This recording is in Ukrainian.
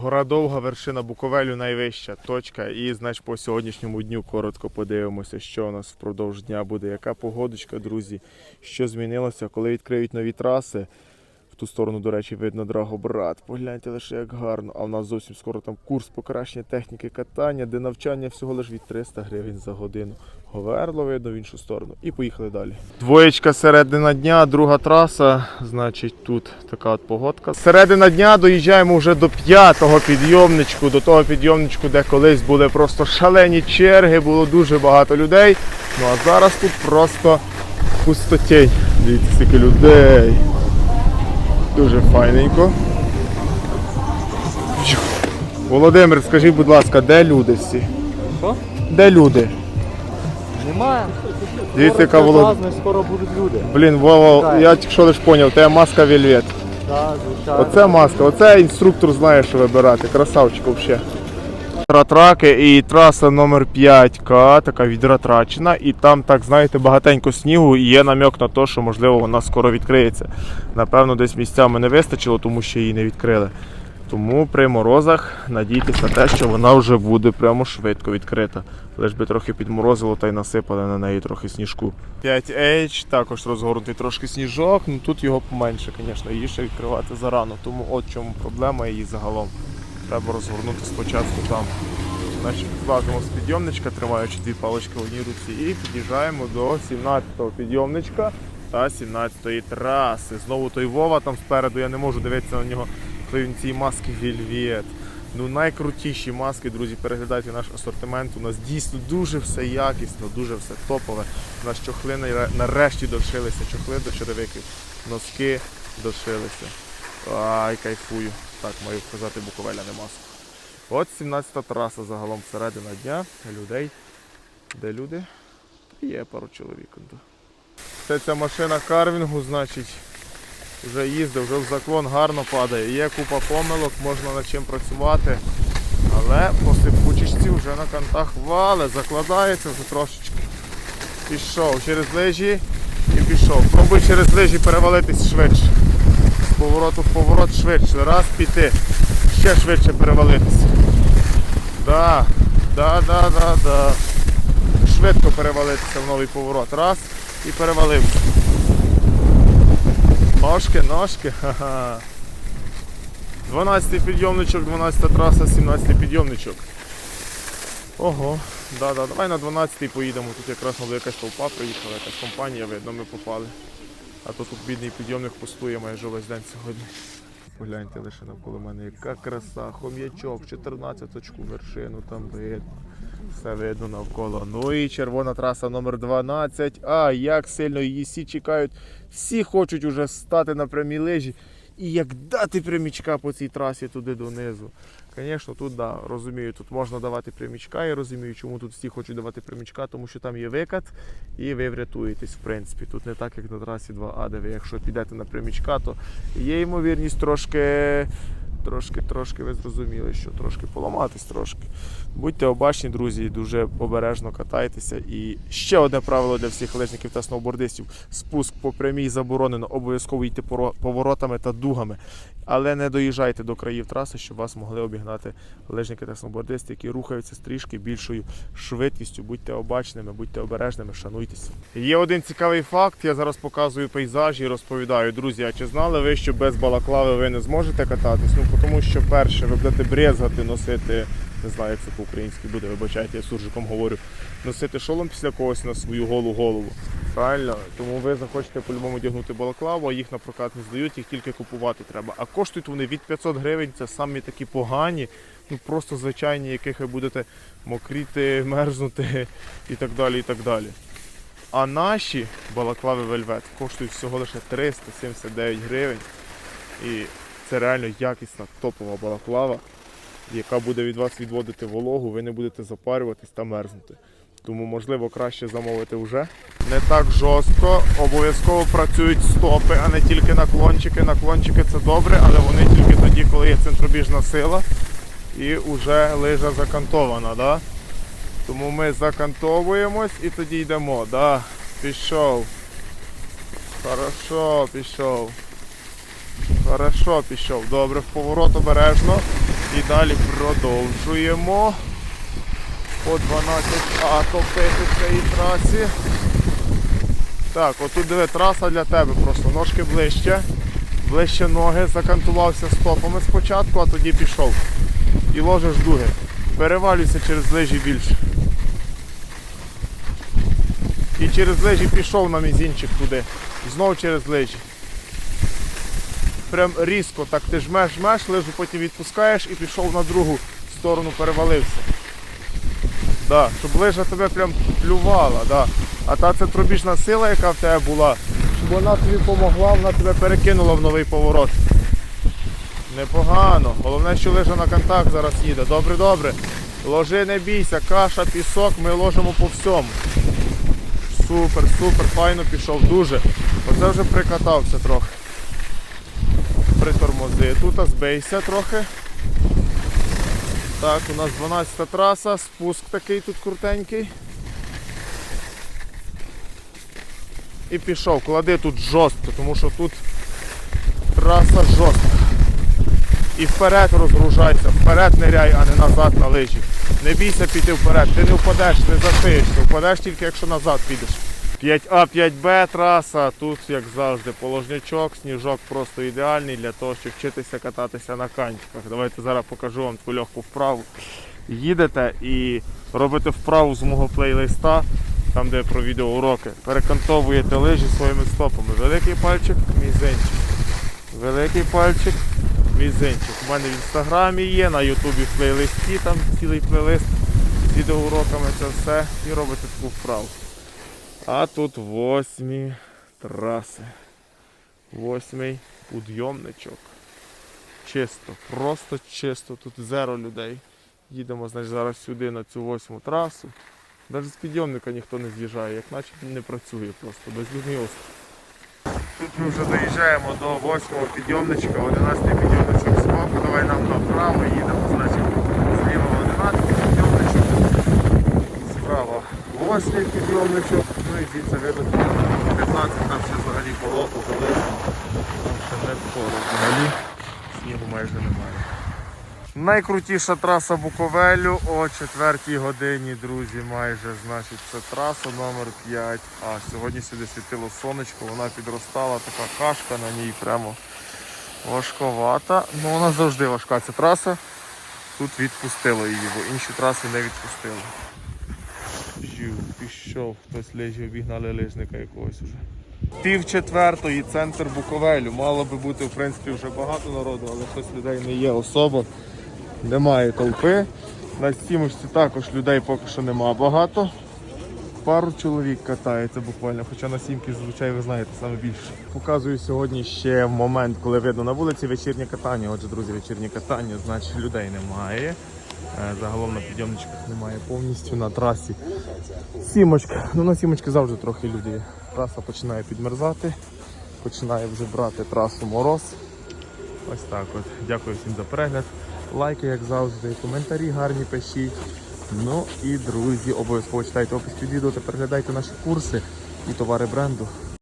Гора довга, вершина Буковелю найвища точка. І значить по сьогоднішньому дню коротко подивимося, що у нас впродовж дня буде, яка погодочка, друзі, що змінилося, коли відкриють нові траси. Ту сторону, до речі, видно Драгобрат. Погляньте лише як гарно. А в нас зовсім скоро там курс покращення техніки катання, де навчання всього лише від 300 гривень за годину. Говерло видно в іншу сторону. І поїхали далі. Двоєчка середина дня, друга траса. Значить, тут така от погодка. Середина дня доїжджаємо вже до п'ятого підйомничку, до того підйомничку, де колись були просто шалені черги, було дуже багато людей. Ну а зараз тут просто пустотень. Дивіться, скільки людей. Дуже файненько. Володимир, скажіть, будь ласка, де люди всі? Що? Де люди? Немає. Дивіться, яка Володимир. скоро будуть люди. Блін, Вова, я тільки що лише зрозумів, це маска Вельвет. Так, звичайно. Оце маска, оце інструктор знає, що вибирати. Красавчик взагалі. Тратраки і траса номер 5К, така відратрачена, і там, так знаєте, багатенько снігу, і є намек на те, що можливо вона скоро відкриється. Напевно, десь місцями не вистачило, тому що її не відкрили. Тому при морозах надійтесь на те, що вона вже буде прямо швидко відкрита. Лиш би трохи підморозило та й насипали на неї трохи сніжку. 5H, також розгорнутий трошки сніжок, ну тут його поменше, звісно, її ще відкривати зарано. Тому от чому проблема її загалом. Треба розгорнути спочатку там. Значить, злазимо з підйомничка, тримаючи дві палички в одній руці, і під'їжджаємо до 17-го підйомничка та 17-ї траси. Знову той Вова там спереду, я не можу дивитися на нього, коли він ці маски Вільвєт. Ну найкрутіші маски, друзі, переглядайте наш асортимент. У нас дійсно дуже все якісно, дуже все топове. У нас чохли нарешті дошилися, чохли до черевиків, носки дошилися. Ай, кайфую. Так, маю вказати Буковеля не маску. От 17-та траса загалом середина дня. Людей. Де люди? Є пару чоловік. Це ця машина карвінгу, значить, вже їздив, вже в заклон гарно падає. Є купа помилок, можна над чим працювати. Але по сипучечці вже на кантах вали, закладається вже трошечки. Пішов через лижі і пішов. Пробуй через лижі перевалитись швидше. Повороту в поворот швидше. Раз піти. Ще швидше перевалитися. Да, да, да, да, да. Швидко перевалитися в новий поворот. Раз і перевалився. Ножки, ножки. Ха-ха. 12 підйомничок, 12 траса, 17 підйомничок. Ого, да, да, давай на 12 поїдемо. Тут якраз мала якась толпа приїхала, якась компанія, видно, ми попали. А то тут бідний підйомник пустує майже весь день сьогодні. Погляньте лише навколо мене, яка краса, хом'ячок, 14 очку вершину там видно. Все видно навколо. Ну і червона траса номер 12. А як сильно її всі чекають. Всі хочуть уже стати на прямій лижі. І як дати прямічка по цій трасі туди донизу. Звісно, тут да, розумію, тут можна давати прямічка. Я розумію, чому тут всі хочуть давати прямічка, тому що там є викат і ви врятуєтесь, в принципі. Тут не так, як на трасі 2А, де ви, якщо підете на прямічка, то є ймовірність трошки, трошки, трошки, ви зрозуміли, що трошки поламатись трошки. Будьте обачні, друзі, дуже обережно катайтеся. І ще одне правило для всіх лижників та сноубордистів: спуск по прямій заборонено, обов'язково йти поворотами та дугами. Але не доїжджайте до країв траси, щоб вас могли обігнати лижники та сноубордисти, які рухаються з трішки більшою швидкістю. Будьте обачними, будьте обережними, шануйтеся. Є один цікавий факт. Я зараз показую пейзаж і розповідаю. Друзі, а чи знали ви, що без балаклави ви не зможете кататись? Ну тому що перше, ви будете брезгати носити. Не знаю, як це по-українськи буде, вибачайте, я суржиком говорю. Носити шолом після когось на свою голу голову. Правильно? Тому ви захочете по-любому одягнути балаклаву, а їх на прокат не здають, їх тільки купувати треба. А коштують вони від 500 гривень, це самі такі погані, ну просто звичайні, яких ви будете мокріти, мерзнути і так далі. і так далі. А наші балаклави Вельвет коштують всього лише 379 гривень. І це реально якісна топова балаклава, яка буде від вас відводити вологу, ви не будете запарюватись та мерзнути. Тому, можливо, краще замовити вже. Не так жорстко. Обов'язково працюють стопи, а не тільки наклончики. Наклончики це добре, але вони тільки тоді, коли є центробіжна сила і вже лижа закантована. Да? Тому ми закантовуємось і тоді йдемо. Да? Пішов. Хорошо, пішов. Хорошо, пішов. Добре, в поворот обережно. І далі продовжуємо. По 12А топити цієї трасі. Так, отут диви траса для тебе просто. Ножки ближче. Ближче ноги, закантувався стопами спочатку, а тоді пішов. І ложиш дуги. Перевалюйся через лижі більше. І через лижі пішов на мізінчик туди. Знову через лижі. Прям різко, так ти жмеш, жмеш, лижу потім відпускаєш і пішов на другу сторону, перевалився. Да, щоб лижа тебе прям плювала, да. А та центробіжна сила, яка в тебе була, щоб вона тобі допомогла, вона тебе перекинула в новий поворот. Непогано. Головне, що лижа на контакт зараз їде. Добре, добре. Ложи, не бійся, каша, пісок, ми ложимо по всьому. Супер, супер, файно пішов, дуже. Оце вже прикатався трохи. Притормози. Тут збийся трохи. Так, у нас 12 траса, спуск такий тут крутенький. І пішов. Клади тут жорстко, тому що тут траса жорстка. І вперед розгружайся, вперед ниряй, а не назад на лижі. Не бійся піти вперед, ти не впадеш, не зашиєшся, впадеш тільки якщо назад підеш. 5А, 5Б траса, тут, як завжди, положнячок, сніжок просто ідеальний для того, щоб вчитися кататися на кантиках. Давайте зараз покажу вам таку легку вправу. Їдете і робите вправу з мого плейлиста, там де про відеоуроки. Перекантовуєте лижі своїми стопами. Великий пальчик, мізинчик. Великий пальчик, мізинчик. У мене в інстаграмі є, на ютубі в плейлисті, там цілий плейлист з відеоуроками це все. І робите таку вправу. А тут восьмі траси. Восьмий підйомничок. Чисто, просто чисто. Тут зеро людей. Їдемо значить, зараз сюди на цю восьму трасу. Навіть з підйомника ніхто не з'їжджає, як наче не працює просто, безлюдний острів. Тут ми вже доїжджаємо до восьмого підйомничка, 11 підйомничок збоку. Давай нам направо їдемо, значить, зліва 11 підйомничок, справа 8 підйомничок, і звідси видно 15 там ще взагалі болото залишимо. Там ще не скоро взагалі. Снігу майже немає. Найкрутіша траса Буковелю о 4 годині, друзі, майже. Значить, це траса номер 5. А сьогодні сюди світило сонечко, вона підростала, така кашка на ній прямо важковата. Ну вона завжди важка. Ця траса тут відпустило її, бо інші траси не відпустили. Пішов, пішов, хтось лежить, обігнали лижника якогось уже. Пів четвертої, центр Буковелю. Мало би бути, в принципі, вже багато народу, але щось людей не є особо. Немає толпи. На стімочці також людей поки що нема багато. Пару чоловік катається буквально, хоча на сімки, звичайно, ви знаєте, саме більше. Показую сьогодні ще момент, коли видно на вулиці вечірнє катання. Отже, друзі, вечірнє катання, значить людей немає. Е, Загалом на підйомничках немає повністю на трасі. Сімочка. Ну на сімочки завжди трохи люди. Траса починає підмерзати, починає вже брати трасу мороз. Ось так от. Дякую всім за перегляд. Лайки, як завжди, коментарі гарні пишіть. Ну і друзі, обов'язково читайте опис під відео та переглядайте наші курси і товари бренду.